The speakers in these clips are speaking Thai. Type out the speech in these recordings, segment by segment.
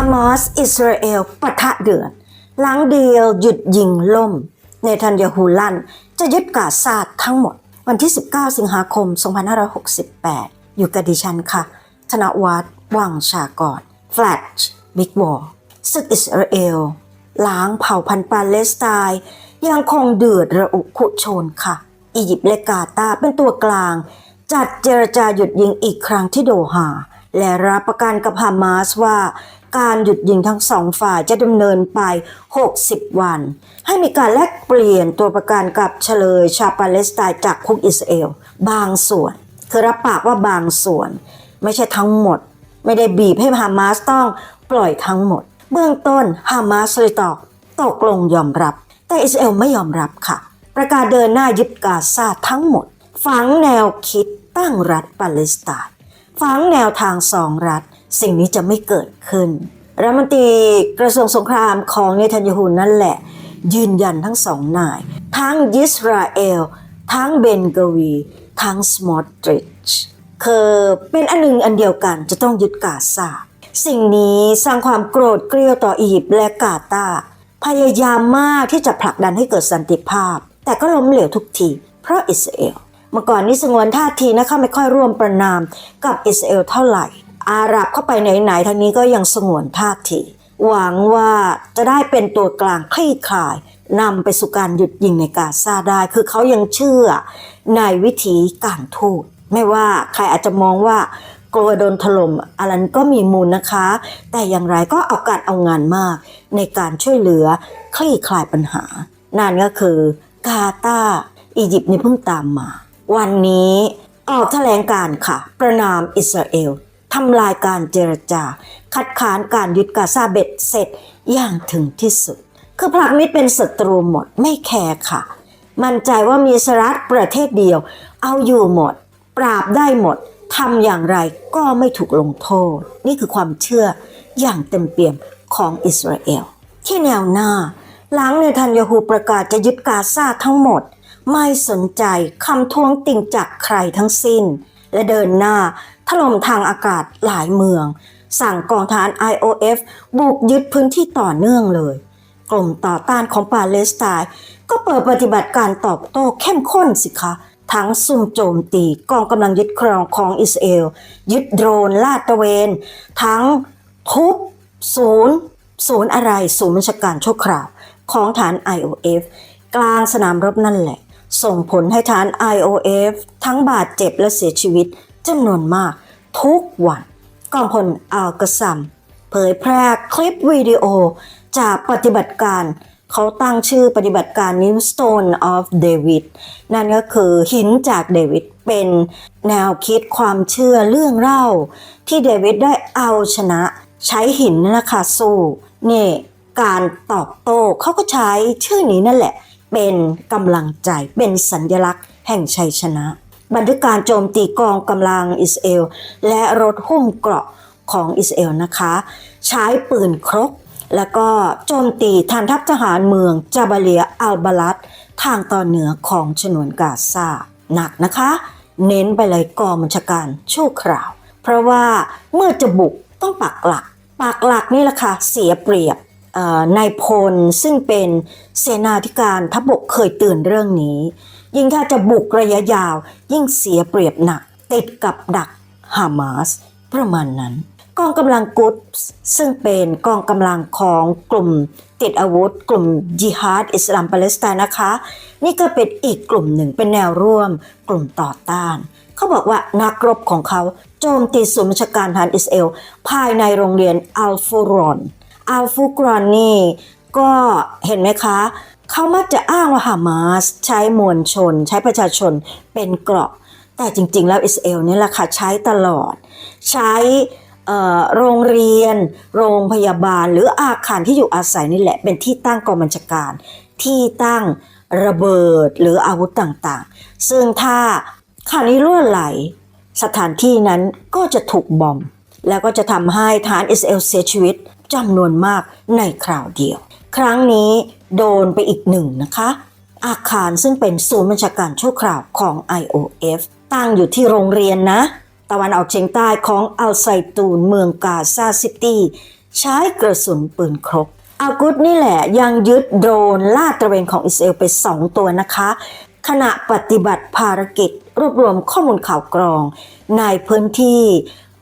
ามาสอิสราเอลปะทะเดือด หลังเดียวหยุดยิงล่ม เนทันยาฮูลันจะยึดกาซาทั้งหมด วันที่ 19 สิงหาคม 2568 อยู่กับดิฉันค่ะ ธนวัฒน์วังชากรแฟลชบิ๊กวอลศึกอิสราเอลล้างเผ่าพันธุ์ปาเลสไตน์ยังคงเดือดระอุขุโชนค่ะ อียิปต์และกาตาเป็นตัวกลาง จัดเจรจาหยุดยิงอีกครั้งที่โดฮาและรับประกันกับฮามาสว่า การหยุดยิงทั้งสองฝ่ายจะดำเนินไป 60 วัน ให้มีการแลกเปลี่ยนตัวประกันกับเฉลยชาวปาเลสไตน์จากคุกอิสราเอล บางส่วน คือรับปากว่าบางส่วน ไม่ใช่ทั้งหมด ไม่ได้บีบให้ฮามาสต้องปล่อยทั้งหมด เบื้องต้นฮามาสเลยตอบตกลงยอมรับ แต่อิสราเอลไม่ยอมรับค่ะ ประกาศเดินหน้ายึดกาซาทั้งหมด ฝังแนวคิดตั้งรัฐปาเลสไตน์ฝังแนวทางสองรัฐ สิ่งนี้จะไม่เกิดขึ้น รัฐมนตรีกระทรวงสงครามของเนทันยาฮูนั่นแหละ ยืนยันทั้งสองนาย ทั้งยิสราเอล ทั้งเบนกวี ทั้งสมอตริชคือเป็นอันหนึ่งอันเดียวกันจะต้องยึดกาซาสิ่งนี้สร้างความโกรธเกรี้ยวต่ออียิปต์และกาตาพยายามมากที่จะผลักดันให้เกิดสันติภาพ แต่ก็ล้มเหลวทุกที เพราะอิสราเอลเมื่อก่อนนี้สงวนท่าทีนะคะไม่ค่อยร่วมประนามกับอิสราเอลเท่าไหร่ อาหรับเข้าไปไหนๆทางนี้ก็ยังสงวนท่าทีหวังว่าจะได้เป็นตัวกลางคลี่คลายนำไปสู่การหยุดยิงในกาซาได้ คือเขายังเชื่อในวิธีการทูตไม่ว่าใครอาจจะมองว่ากลัวโดนถล่มอะไรนั้นก็มีมูลนะคะ แต่อย่างไรก็เอาการเอางานมาก ในการช่วยเหลือคลี่คลายปัญหา นั่นก็คือกาตาอียิปต์นี่เพิ่งตามมา วันนี้ออกแถลงการ์ค่ะ ประนามอิสราเอล ทำลายการเจรจา คัดค้านการยึดกาซาเบ็ดเสร็จอย่างถึงที่สุด คือผลักมิตรเป็นศัตรูหมดไม่แคร์ค่ะ มั่นใจว่ามีสรัฐประเทศเดียว เอาอยู่หมด ปราบได้หมดทำอย่างไรก็ไม่ถูกลงโทษ นี่คือความเชื่ออย่างเต็มเปี่ยมของอิสราเอล ที่แนวหน้า หลังเนทันยาฮูประกาศจะยึดกาซาทั้งหมด ไม่สนใจคำท้วงติ่งจากใครทั้งสิ้น และเดินหน้าถล่มทางอากาศหลายเมือง สั่งกองทหาร IOF บุกยึดพื้นที่ต่อเนื่องเลย กลุ่มต่อต้านของปาเลสไตน์ก็เปิดปฏิบัติการตอบโต้เข้มข้นสิคะทั้งซุ่มโจมตีกองกำลังยึดครองของอิสราเอล ยึดโดรนลาดตระเวน ทั้งทุบศูนย์ศูนย์อะไรศูนย์บัญชาการชั่วคราว ของฐาน IOF กลางสนามรบนั่นแหละ ส่งผลให้ฐาน IOF ทั้งบาดเจ็บและเสียชีวิตจำนวนมาก ทุกวันกองพลอัลกซัมเผยแพร่คลิปวิดีโอ จากปฏิบัติการเขาตั้งชื่อปฏิบัติการนี้ Stone of David นั่นก็คือหินจากเดวิดเป็นแนวคิดความเชื่อเรื่องเล่า ที่เดวิดได้เอาชนะใช้หินนั่นและคะสู้ นี่ การตอบโต้เขาก็ใช้ชื่อนี้นั่นแหละ เป็นกำลังใจเป็นสัญลักษณ์แห่งชัยชนะ บันทึกการโจมตีกองกำลังอิสราเอล และรถหุ้มเกราะของอิสราเอลนะคะ ใช้ปืนครก แล้วก็โจมตีฐานทัพทหารเมืองจาบาเลียอัลบาลัดทางตอนเหนือของฉนวนกาซาหนักนะคะ เน้นไปเลยกองบัญชาการชั่วคราว เพราะว่าเมื่อจะบุกต้องปักหลักปักหลักนี่แหละค่ะเสียเปรียบ นายพลซึ่งเป็นเสนาธิการทัพบกเคยเตือนเรื่องนี้ ยิ่งถ้าจะบุกระยะยาว ยิ่งเสียเปรียบหนัก ติดกับดักฮามาสประมาณนั้น กองกำลังกุดซึ่งเป็นกองกำลังของกลุ่มติดอาวุธ กลุ่มจิฮาดอิสลามปาเลสไตน์นะคะ นี่ก็เป็นอีกกลุ่มหนึ่งเป็นแนวร่วม กลุ่มต่อต้าน เขาบอกว่านักรบของเขาโจมตีศูนย์ชการทหารอิสราเอลภายในโรงเรียนอัลฟูรอน อัลฟูกรอนนี่ก็เห็นไหมคะ เขามักจะอ้างว่าฮามาสใช้มวลชน ใช้ประชาชนเป็นเกราะ แต่จริง ๆ แล้วอิสราเอลนี่แหละค่ะใช้ตลอด ใช้โรงเรียน โรงพยาบาล หรืออาคารที่อยู่อาศัยนี่แหละ เป็นที่ตั้งกองบัญชาการ ที่ตั้งระเบิดหรืออาวุธต่างๆ ซึ่งถ้าข่าวนี้รั่วไหล สถานที่นั้นก็จะถูกบอม แล้วก็จะทำให้ฐานอิสเอลเสียชีวิตจำนวนมากในคราวเดียว ครั้งนี้โดนไปอีกหนึ่งนะคะ อาคารซึ่งเป็นศูนย์บัญชาการชั่วคราวของ IOF ตั้งอยู่ที่โรงเรียนนะ ตะวันออกเฉียงใต้ของอัลไซตูนเมืองกาซาซิตี้ใช้กระสุนปืนครบอากุธนี่แหละยังยึดโดรนลาดตระเวนของอิสราเอลไป 2 ตัวนะคะ ขณะปฏิบัติภารกิจรวบรวมข้อมูลข่าวกรอง ในพื้นที่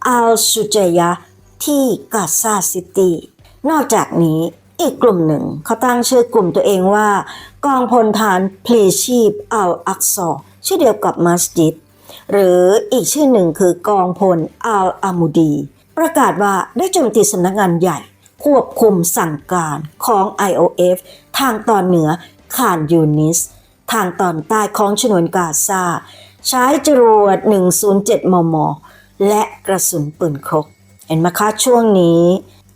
อัลชูเจยะที่กาซาซิตี้ นอกจากนี้อีกกลุ่มหนึ่งเขาตั้งชื่อกลุ่มตัวเองว่า กองพลฐานพลชีพอัลอักซอชื่อเดียวกับมัสยิด หรืออีกชื่อหนึ่งคือกองพลอัลอามูดี ประกาศว่าได้โจมตีสำนักงานใหญ่ ควบคุมสั่งการของ IOF ทางตอนเหนือขานยูนิส ทางตอนใต้ของฉนวนกาซาใช้จรวด 107 มม และกระสุนปืนครกเห็นไหมคะช่วงนี้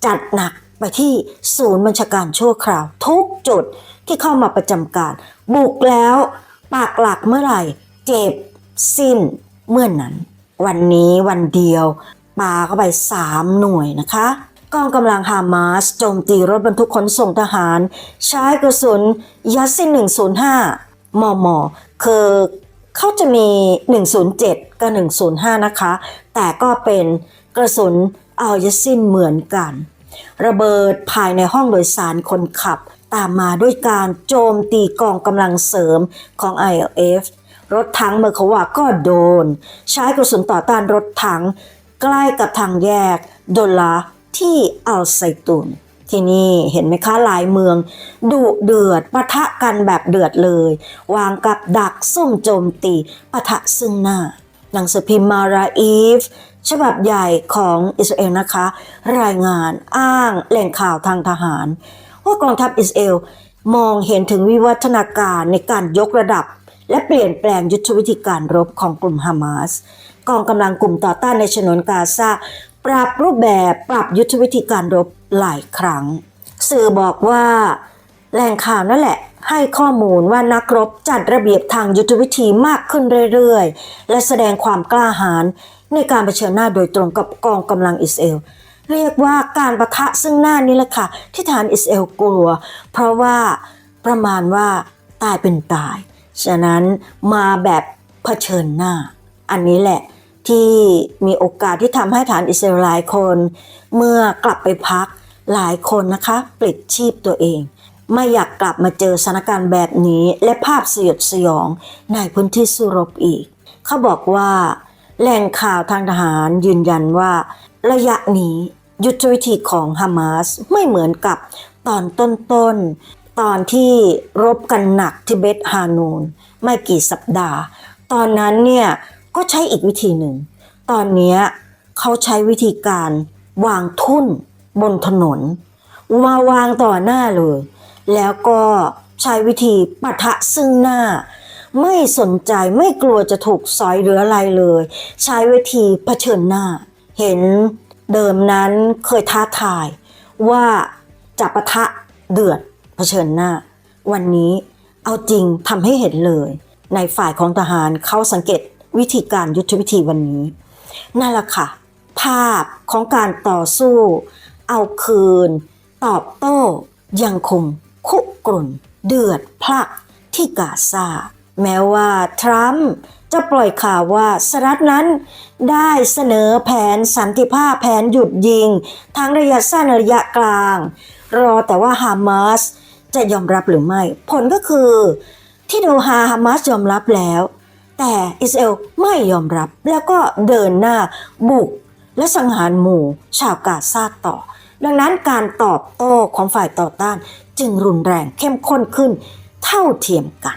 จัดหนักไปที่ศูนย์บัญชาการชั่วคราว ทุกจุดที่เข้ามาประจำการ บุกแล้วปากหลักเมื่อไหร่ เจ็บ สิ้นเมื่อนนั้น วันนี้วันเดียวปาเข้าไป 3 หน่วยนะคะกองกำลังฮามาสโจมตีรถบรรทุกขนส่งทหาร ใช้กระสุนยัสซิน105 มม คือ เขาจะมี 107 กับ 105 นะคะ แต่ก็เป็นกระสุนอัลยัสซินเหมือนกัน ระเบิดภายในห้องโดยสารคนขับ ตามมาด้วยการโจมตีกองกำลังเสริมของ ILF รถถังเมอร์คาวาก็โดน ใช้กระสุนต่อต้านรถถัง ใกล้กับทางแยก โดลาที่อัลไซตุน ที่นี่เห็นไหมคะหลายเมืองดุเดือดปะทะกันแบบเดือดเลย วางกับดักซุ่มโจมตีปะทะซึ่งหน้า หนังสือพิมพ์มาราอีฟฉบับใหญ่ของอิสราเอลนะคะ รายงานอ้างแหล่งข่าวทางทหาร ว่ากองทัพอิสราเอลมองเห็นถึงวิวัฒนาการในการยกระดับ และเปลี่ยนแปลงยุทธวิธีการรบของกลุ่มฮามาสกองกำลังกลุ่มต่อต้านในฉนวนกาซาปรับรูปแบบปรับยุทธวิธีการรบ หลายครั้ง สื่อบอกว่าแหล่งข่าวนั่นแหละ ให้ข้อมูลว่านักรบจัดระเบียบทางยุทธวิธีมากขึ้นเรื่อยๆ และแสดงความกล้าหาญในการเผชิญหน้าโดยตรงกับกองกำลังอิสราเอลเรียกว่าการประทะซึ่งหน้านี้แหละค่ะ ที่ฐานอิสราเอลกลัว เพราะว่าประมาณว่าตายเป็นตาย ฉะนั้นมาแบบเผชิญหน้า อันนี้แหละที่มีโอกาสที่ทำให้ฐานอิสราเอลหลายคน เมื่อกลับไปพัก หลายคนนะคะปลิดชีพตัวเอง ไม่อยากกลับมาเจอสถานการณ์แบบนี้และภาพสยดสยองในพื้นที่สู้รบอีก เขาบอกว่า แหล่งข่าวทางทหารยืนยันว่า ระยะนี้ยุทธวิธีของฮามาสไม่เหมือนกับตอนต้นๆ ตอนที่รบกันหนักที่เบธฮานูนไม่กี่สัปดาห์ ตอนนั้นเนี่ยก็ใช้อีกวิธีหนึ่ง ตอนนี้เขาใช้วิธีการวางทุ่น บนถนนมาวางต่อหน้าเลย แล้วก็ใช้วิธีปะทะซึ่งหน้า ไม่สนใจไม่กลัวจะถูกสอยหรืออะไรเลย ใช้วิธีเผชิญหน้า เห็นเดิมนั้นเคยท้าทาย ว่าจะปะทะเดือดเผชิญหน้า วันนี้เอาจริงทำให้เห็นเลย ในฝ่ายของทหารเขาสังเกตวิธีการยุทธวิธีวันนี้ นั่นแหละค่ะ ภาพของการต่อสู้ เอาคืน ตอบโต้ยังคงคุกรุ่น เดือดพลักที่กาซาแม้ว่าทรัมป์จะปล่อยข่าวว่าสหรัฐนั้นได้เสนอแผนสันติภาพแผนหยุดยิง ทั้งระยะสั้นระยะกลาง รอแต่ว่าฮามาสจะยอมรับหรือไม่ ผลก็คือที่โดฮาฮามาสยอมรับแล้ว แต่อิสราเอลไม่ยอมรับแล้วก็เดินหน้าบุก และสังหารหมู่ชาวกาซาต่อ ดังนั้นการตอบโต้ของฝ่ายต่อต้านจึงรุนแรงเข้มข้นขึ้นเท่าเทียมกัน